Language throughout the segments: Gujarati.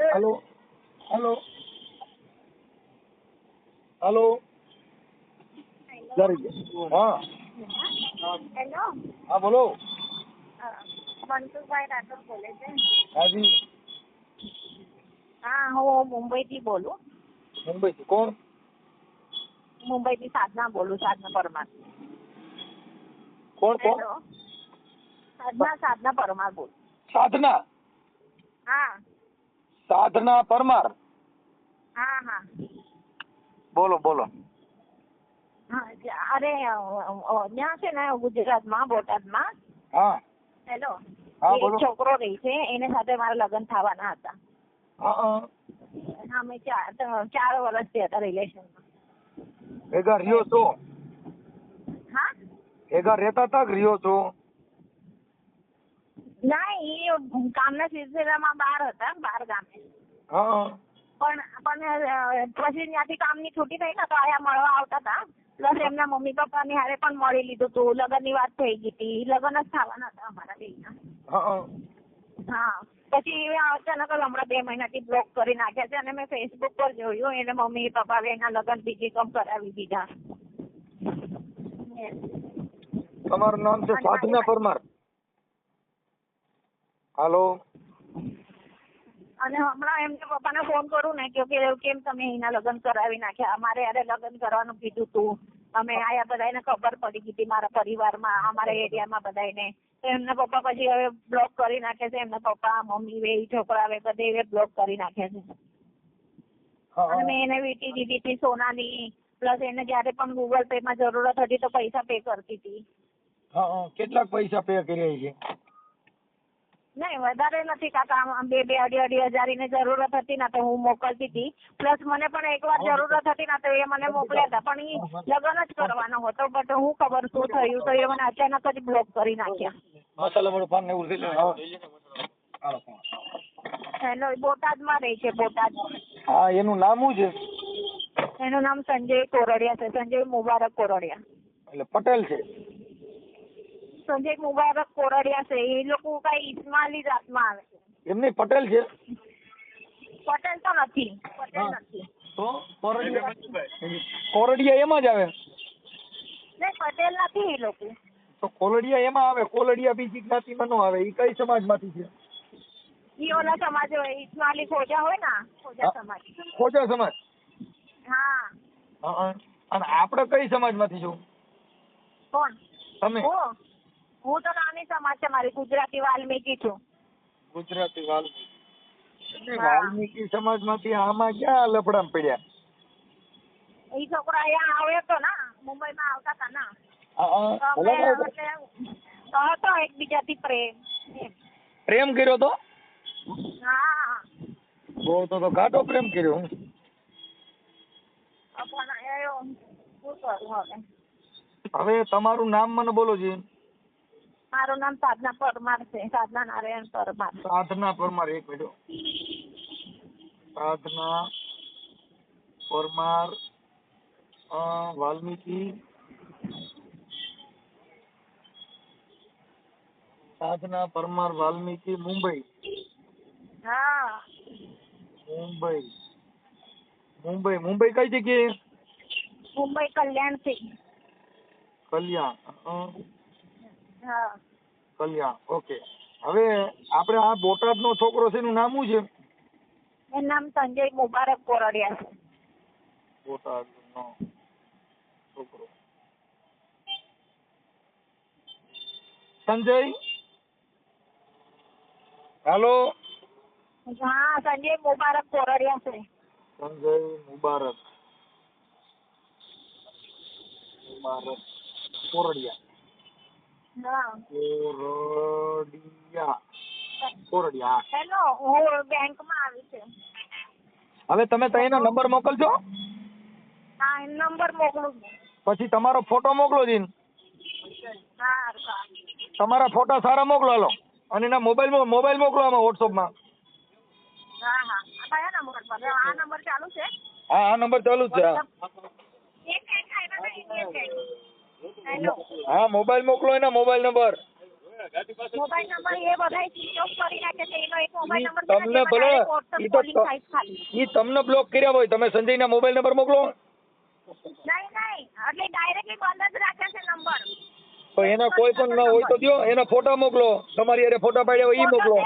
હાલો હલો હલો હા હેલો હા બોલો મનસુખભાઈ રાઠોડ બોલે છે હાજી હા હું મુંબઈથી બોલું. મુંબઈથી કોણ? મુંબઈથી સાધના બોલું સાધના પરમાર. કોણ કોણ? સાધના સાધના પરમાર બોલું. સાધના? સાધના પરમાર. હા હા. બોલો બોલો. હા અરે ત્યાં છે ને ગુજરાતમાં બોટાદમાં. હા. હેલો. હા, એક બોલો. છોકરો રહી છે એને સાથે મારા લગ્ન થવાના હતા. અમે ચાર ચાર વર્ષથી હતા રિલેશનમાં. ભેગા રહ્યો છો? હા? ભેગા રહેતા હતા રહ્યો છો? ના એ કામના સિલસિલામાં બહાર હતા બહાર ગામે. હા. પણ પણ પછી ત્યાંથી કામની છૂટી થઈ ને તો આયા મળવા આવતા હતા. પ્લસ એમના મમ્મી પપ્પાની હારે પણ મળી લીધું હતું લગ્નની વાત થઈ ગઈ હતી. લગ્ન જ થવાના હતા અમારા બે હા. પછી અચાનક જ હમણાં બે મહિનાથી બ્લોક કરી નાખ્યા છે અને મેં ફેસબુક પર જોયું. એને મમ્મી પપ્પા એના લગ્ન બીજી કમ કરાવી દીધા. તમારું નામ છે સાધના પરમાર? હાલો. અને હમણાં એમને પપ્પાને ફોન કરું ને કે કેમ તમે એના લગ્ન કરાવી નાખ્યા? અમારે યારે લગ્ન કરવાનું કીધું તું. અમે આયા બધાને ખબર પડી ગઈ હતી મારા પરિવારમાં અમારા એરિયામાં બધાને એમના પપ્પા પછી હવે બ્લોક કરી નાખે છે. એમના પપ્પા મમ્મી વે છોકરા વે બધે બ્લોક કરી નાખે છે. અને મેં એને વીટી દીધી હતી સોનાની. પ્લસ એને જયારે પણ ગૂગલ પે માં જરૂરત હતી તો પૈસા પે કરતી હતી. કેટલાક પૈસા પે કર્યા છે નહીં વધારે નથી કાકા. બે બે અઢી અઢી હજારની જરૂરત હતી ને તો હું મોકલતી હતી. પ્લસ મને પણ એકવાર જરૂરત હતી ને તો એ મને મોકલ્યા હતા. પણ એ લગ્ન જ કરવાનો હતો બટ હું ખબર શું થયું તો એ મને અચાનક જ બ્લોક કરી નાખ્યા. મસાલા બોટાદ હાલો. રહે છે બોટાદ. હા એનું નામ શું છે? એનું નામ સંજય કોરડિયા છે સંજય મુબારક કોરડિયા. એટલે પટેલ છે. સંજય મુબારક કોરડિયા છે એ લોકો કઈ ઇસ્માલી જાતમાં આવે છે. એમની પટેલ છે? પટેલ તો નથી પટેલ નથી. તો કોરડિયા કોરડિયા એમાં જ આવે? નહીં પટેલ નથી એ લોકો. તો કોલડિયા એમાં આવે? કોલડિયા બીજી જ્ઞાતિમાં નો આવે? એ કઈ સમાજમાંથી છે? ઈ ઓલા સમાજ હોય ઇસ્માલી ખોજા હોય ને ખોજા. સમાજ. ખોજા સમાજ? હા. અને આપણે કઈ સમાજમાંથી છો? કોણ? તમે? હું તો નાની સમાજ છે મારી ગુજરાતી વાલ્મીકી છું. ગુજરાતી વાલ્મીકી. વાલ્મીકી સમાજમાંથી આમાં ક્યાં લફડામાં પડ્યા? એ છોકરા અહીંયા આવ્યો તો ના મુંબઈમાં આવતા હતા ના. હતો એકબીજાથી પ્રેમ પ્રેમ કર્યો તો? હા. બહુ તો તો ઘાટો પ્રેમ કર્યો હું. હવે તમારું નામ મને બોલો જી. મારું નામ સાધના પરમાર છે. સાધના નારાયણ પરમાર. સાધના પરમાર એક મિનિટ સાધના પરમાર વાલ્મીકી. સાધના પરમાર વાલ્મીકી મુંબઈ. હા. મુંબઈ. મુંબઈ મુંબઈ કઈ જગ્યાએ? મુંબઈ કલ્યાણથી કલ્યાણ હા. કલ્યાણ ઓકે. હવે આપણે આ બોટાદનો છોકરો છે એનું નામ શું છે? એનું નામ સંજય મુબારક કોરડિયા છે. બોટાદ નો છોકરો. સંજય? હાલો? હા સંજય મુબારક કોરડિયા છે. સંજય મુબારક. મુબારક કોરડિયા. કોરડિયા. કોરડિયા. હેલો હું બેંકમાં આવી છે. હવે તમે તઈનો નંબર મોકલજો. હા એ નંબર મોકલું પછી તમારો ફોટો મોકલો જીન. તમારા ફોટા સારા મોકલો હાલો. અને એના મોબાઈલ મોબાઈલ મોકલો આમાં વોટ્સઅપમાં. હા હા. આ કયા નંબર પર? આ નંબર ચાલુ છે? હા આ નંબર ચાલુ જ છે એક એક હેલો. હા મોબાઈલ મોકલો એના મોબાઈલ નંબર. મોબાઈલ નંબર એ બધા સ્વિચ કરી નાખે છે એનો એક મોબાઈલ નંબર તમને ભલે ઈ તો તમને બ્લોક કર્યા હોય તમે સંજયના મોબાઈલ નંબર મોકલો. નહીં નહીં એટલે ડાયરેક્ટલી બંધ જ રાખે છે નંબર. તો એના કોઈ પણ ન હોય તો દ્યો એના ફોટા મોકલો તમારી અરે ફોટા પાડ્યા હોય ઈ મોકલો.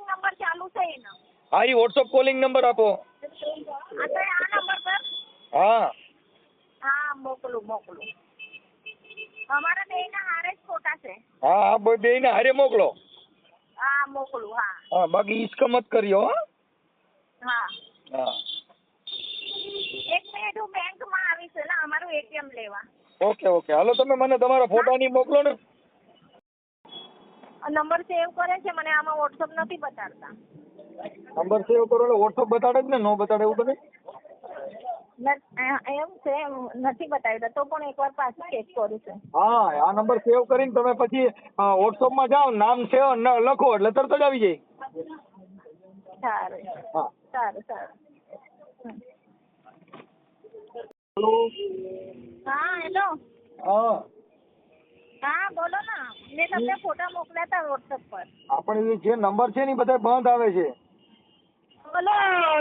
નંબર ચાલુ છે એનો. હા ઈ વોટ્સઅપ કોલિંગ નંબર આપો. આ નંબર પર? હા. હા મોકલું મોકલું. અમારા બેયના હારે જ ફોટા છે. હા હા બે બેયને હારે મોકલો. હા મોકલું હા. હા બાકી ઈસક મત કર્યો હો. હા. હા. એક મિનિટ હું બેંકમાં આવીશ ને અમારું એટીએમ લેવા. Okay okay. હાલો તમે મને તમારા ફોટાની મોકલો ને. નંબર સેવ કરે છે મને આમાં વોટ્સઅપ નથી બતાડતા. નંબર સેવ કરો એટલે વોટ્સઅપ બતાડે જ ને નો બતાડે એવું અ- એમ છે નથી બતાવ્યું. તો પણ એકવાર પાછું ચેક કરું છું. હા આ નંબર સેવ કરીને તમે પછી વોટ્સઅપમાં જાઓ નામ સેવ ન- લખો એટલે તરત જ આવી જાય. સારું. હા. સારું સારું. હેલો. હા હેલો. હા. હા બોલો ને. મેં તમને ફોટા મોકલ્યા હતા પર. આપણે જે નંબર છે ને બધા બંધ આવે છે. ઓલો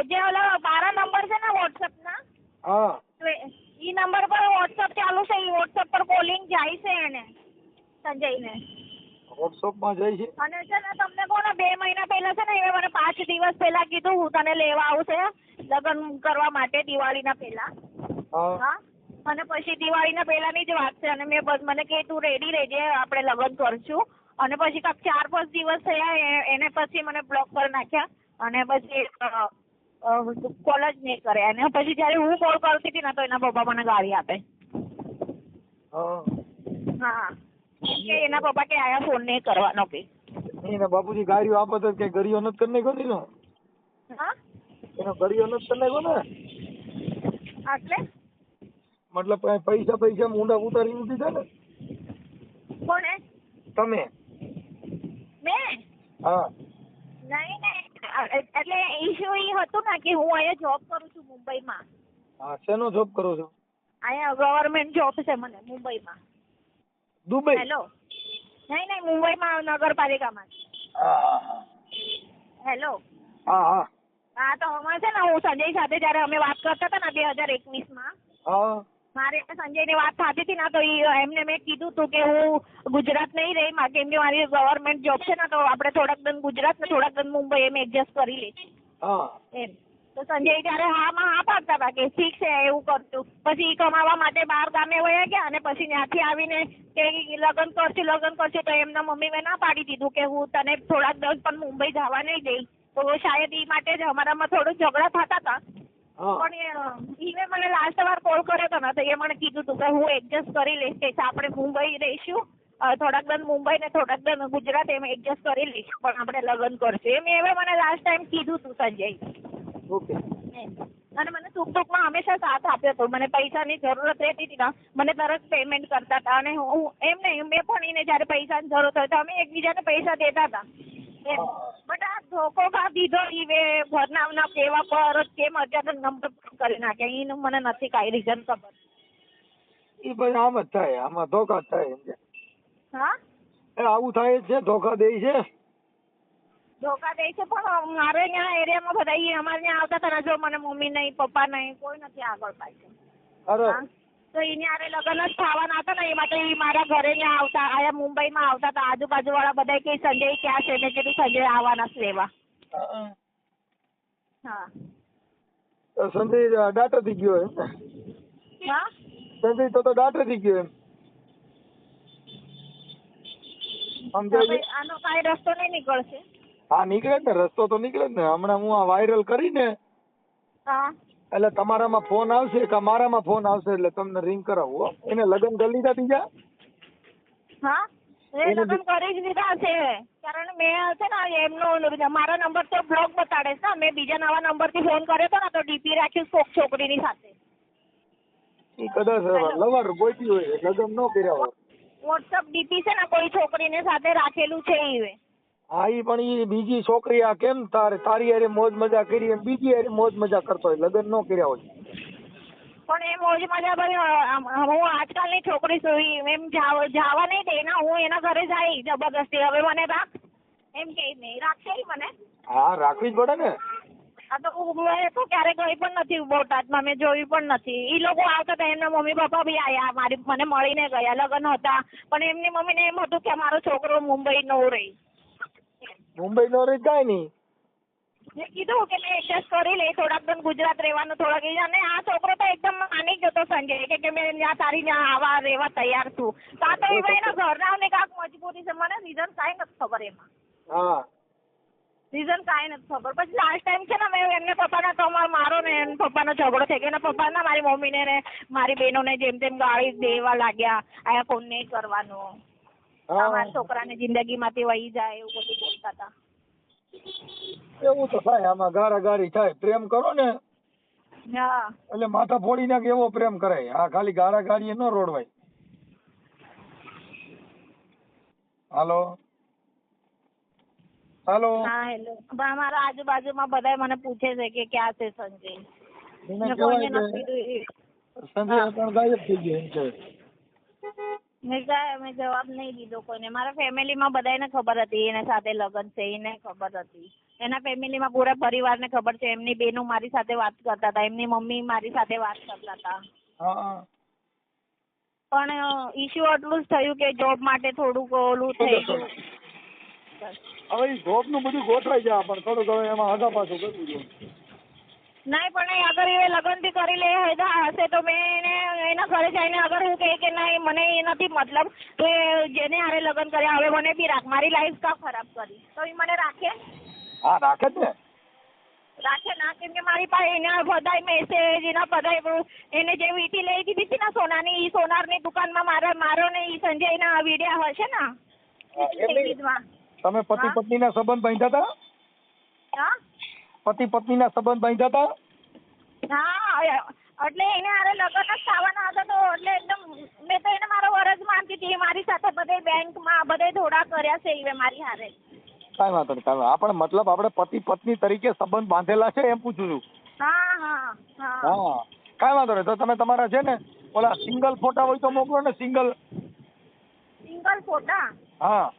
જે ઓલા મારા નંબર છે ને વોટ્સઅપના હા. ઈ નંબર પર વોટ્સઅપ ચાલુ છે ઈ વોટ્સઅપ પર કોલિંગ જાય છે એને સંજયને. વોટ્સઅપમાં જાય છે? અને છે ને તમને કોને બે મહિના પહેલા છે ને એ મને પાંચ દિવસ પહેલા કીધું હું તને લેવા આવું છે લગ્ન કરવા માટે દિવાળીના પહેલા. હા. અને પછી દિવાળીના પહેલાની જ વાત છે અને મેં બસ મને કે તું રેડી રહેજે આપણે લગ્ન કરશું. અને પછી કાંક ચાર પાંચ દિવસ થયા એને પછી મને બ્લોક કરી નાખ્યા. અને પછી કોલ જ નહીં કરે. અને પછી જ્યારે હું કોલ કરતી હતી ને તો એના પપ્પા મને ગાળી આપે. હા. હા. કે એના પપ્પા કે આયા ફોન નહીં કરવાનો કે. એને બાપુજી ગાડીઓ આપે તો કે ગરીઓ નથી કરી નાખ્યો ને? હા? એનો ગરીઓ નથી કરી નાખ્યો ને એટલે? મતલબ પૈસા પૈસા ઊંડા ઉતારી દીધા ને? કોણે તમે? મેં? હા. નહીં એટલે ઇશ્યુ એ હતું ને કે હું અહીંયા જોબ કરું છું મુંબઈમાં. હા શેનો જોબ કરો છો? અહીંયા ગવર્મેન્ટ જોબ છે મને મુંબઈમાં. દુબઈ? હેલો નહીં નહીં મુંબઈમાં નગરપાલિકામાં. હેલો હા હા. હા તો હમણાં છે ને હું સંજય સાથે જ્યારે અમે વાત કરતા હતા ને બે હજાર એકવીસમાં હા. મારે સંજયની વાત થતી હતી ને તો એમને મેં કીધું હતું કે હું ગુજરાત નહીં રહી માં કેમ કે મારી ગવર્મેન્ટ જોબ છે ને તો આપણે થોડાક દિન ગુજરાત ને થોડાક દિન મુંબઈ એમ એડજસ્ટ કરી લઈશ. એમ. તો સંજય ત્યારે હા માં હા પાડતા હતા કે ઠીક છે એવું કરતું પછી કમાવા માટે બહાર ગામે વયા ગયા અને પછી ત્યાંથી આવીને કે લગ્ન કરશું લગ્ન કરશું તો એમના મમ્મી મેં ના પાડી દીધું કે હું તને થોડાક દિવસ પણ મુંબઈ જવા નહીં દઈ. તો શાયદ એ માટે જ અમારામાં થોડું ઝઘડા થતા હતા. પણ ઈને મને લાસ્ટ વાર કોલ કર્યો હતો ને તો એ મને કીધું હતું કે હું એડજસ્ટ કરી લઈશ. કે આપણે મુંબઈ રહીશું. થોડાક દન મુંબઈ ને થોડાક દન ગુજરાત એમ એડજસ્ટ કરી લઈશું. પણ આપણે લગ્ન કરશું. એમ એવે મને લાસ્ટ ટાઈમ કીધું હતું સંજય. ઓકે. અને મને સુખ દુઃખમાં હંમેશા સાથ આપ્યો હતો મને પૈસાની જરૂરત રહેતી હતી ને. મને તરત પેમેન્ટ કરતા હતા. અને હું એમ નહીં મેં પણ એને જ્યારે પૈસાની જરૂરત હોય તો અમે એકબીજાને પૈસા દેતા હતા. એમ. બટ આ ધોકો કા દીધો ઈ ભરનાવના કેવા પર કેમ અત્યારે નંબર કરી નાખ્યા. એનું મને નથી કાંઈ રીઝન ખબર. એ ભાઈ આમ જ થાય આમાં ધોકા થાય એમ હા? એ આવું થાય છે ધોકા દે છે. ધોકા દે છે પણ મારે ત્યાં એરિયામાં બધા ઈ અમારે ત્યાં આવતા હતા ને જો મને મમ્મી નહીં પપ્પા નહીં કોઈ નથી આગળ પાછળ. અરે. તો એની હારે લગ્ન જ થવાના હતા ને એ માટે ઈ મારા ઘરે ત્યાં આવતા આયા મુંબઈમાં આવતા હતા. આજુબાજુ વાળા બધા કે સંજય ક્યાં છે મેં કીધું સંજય આવવાના છે એવા. હા. તો સંજય ડાટર થઈ ગયો એમ? હા? સંજય તો તો ડાટર થઈ ગયો એમ. સમજાય આનો કાંઈ રસ્તો નહીં નીકળશે. હા નીકળે ને રસ્તો તો નીકળે જ ને. હમણાં હું આ વાયરલ કરીને હા. એટલે તમારામાં ફોન આવશે કે મારામાં ફોન આવશે એટલે તમને રિંગ કરાવવો એને લગ્ન કરી લીધા બીજા? હા? લગ્ન કરી જ લીધા છે. કારણ મેં છે ને એમનો મારા નંબર તો બ્લોક બતાડે છે મેં બીજા નવા નંબરથી ફોન કર્યો હતો ને તો ડીપી રાખ્યું કોક છોકરીની સાથે. એ કદાચ લવર ગોતી હોય લગ્ન ન કર્યા હોય. વોટ્સઅપ ડીપી છે ને કોઈ છોકરીને સાથે રાખેલું છે હા ઈ પણ ઈ બીજી છોકરી આ કેમ તારે? તારી હારે મોજ મજા કરી એમ બીજી હારે મોજ મજા કરતો હોય. લગ્ન નો કર્યા હોય. પણ એ મોજ મજા આમ- હું આજકાલની છોકરી છું. એમ જાવ- નહીં દે. ને હું એના ઘરે જાય જબરદસ્તી. હવે મને રાખ. એમ કે નહીં રાખશે મને. હા રાખવી જ પડે ને. આ તો મેં તો ક્યારે ગઈ પણ નથી બોટાદમાં. મેં જોયું પણ નથી. ઈ લોકો આવતા હતા. એમના મમ્મી પપ્પા બી આયા. મારી મને મળીને ગયા. લગ્ન હતા. પણ એમની મમ્મીને એમ હતું કે મારો છોકરો મુંબઈ નો રહી. મુંબઈ નો રહી કાંઈ નહીં. મેં કીધું કે મેં એડજસ્ટ કરી લે થોડાક દિન ગુજરાત રહેવાનું થોડાક એ અને આ છોકરો તો એકદમ માની જતો સંજય કે કે મેં ત્યાં તારી ત્યાં આવા રહેવા તૈયાર છું. તો આ તો એ ભાઈના ઘરના ને કાંક મજબૂરી છે. મને રીઝન કાંઈ નથી ખબર એમાં. હા. રીઝન કાંઈ નથી ખબર. પછી લાસ્ટ ટાઈમ છે ને મેં એમને પપ્પાના કમર મારો ને એમ પપ્પાનો ઝઘડો થઈ ગયો એના પપ્પાના મારી મમ્મીને ને મારી બહેનોને જેમ તેમ ગાળી દેવા લાગ્યા. આયા ફોન નહીં કરવાનો. અમારા છોકરાને જિંદગીમાંથી વહી જાય એવું બધું બોલતા હતા. એવું તો થાય આમાં ગારા ગારી થાય. પ્રેમ કરો ને. એટલે માથા ફોડી નાખે એવો પ્રેમ કરાય. આ ખાલી ગારા ગારી ન રોડવાય. હાલો? હાલો? હા હેલો. અમારા આજુબાજુમાં બધા મને પૂછે છે કે ક્યાં છે સંજય? સંજય પણ ગાયબ થઈ ગયો એમ કે મેં કાંઈ મેં જવાબ નહીં દીધો કોઈને. મારા ફેમિલીમાં બધાને ખબર હતી એના સાથે લગ્ન છે એને ખબર હતી. એના ફેમિલીમાં પૂરા પરિવારને ખબર છે એમની બેનો મારી સાથે વાત કરતા હતા એમની મમ્મી મારી સાથે વાત કરતા હતા. પણ ઇશ્યુ આટલું જ થયું કે જોબ માટે થોડુંક ઓલું થઈ ગયું. હવે જોબનું બધું ગોઠવાઈ જાય પણ થોડુંક હવે એમાં આગા પાછું કરવું જોઈએ નહીં પણ અગર એ લગ્નથી કરી લે હેદા હશે તો મેં એને એના ઘરે જઈને અગર હું કહે કે નહીં મને એ નથી મતલબ તો એ જેને હારે લગ્ન કર્યા હવે મને બી રાખ. મારી લાઈફ કા ખરાબ કરી? તો એ મને રાખે? હા રાખે જ ને. રાખે ના કેમ કે મારી પાસે એના બધાય મેસેજ એના બધાય એને જે વીટી લઈ દીધી હતી ને સોનાની એ સોનારની દુકાનમાં મારા મારો ને એ સંજયના વિડિયા હશે ને? તમે પતિ પત્ની ના સંબંધ બાંધ્યા હતા હા. પતિ પત્ની ના સંબંધ બાંધ્યા હતા હા એટલે એને હારે લગ્ન જ થવાના હતા તો એટલે એકદમ મેં તો એને મારો વરજ માનતી હતી મારી સાથે બધે બેંકમાં બધે ધોડા કર્યા છે એ મારી હારે. કાંઈ વાંધો નહીં કાંઈ આપણે મતલબ આપણે પતિ પત્ની તરીકે સંબંધ બાંધેલા છે એમ પૂછું છું. હા હા હા. હા. કાંઈ વાંધો નહીં તો તમે તમારા છે ને ઓલા સિંગલ ફોટા હોય તો મોકલો ને સિંગલ. સિંગલ ફોટા? હા.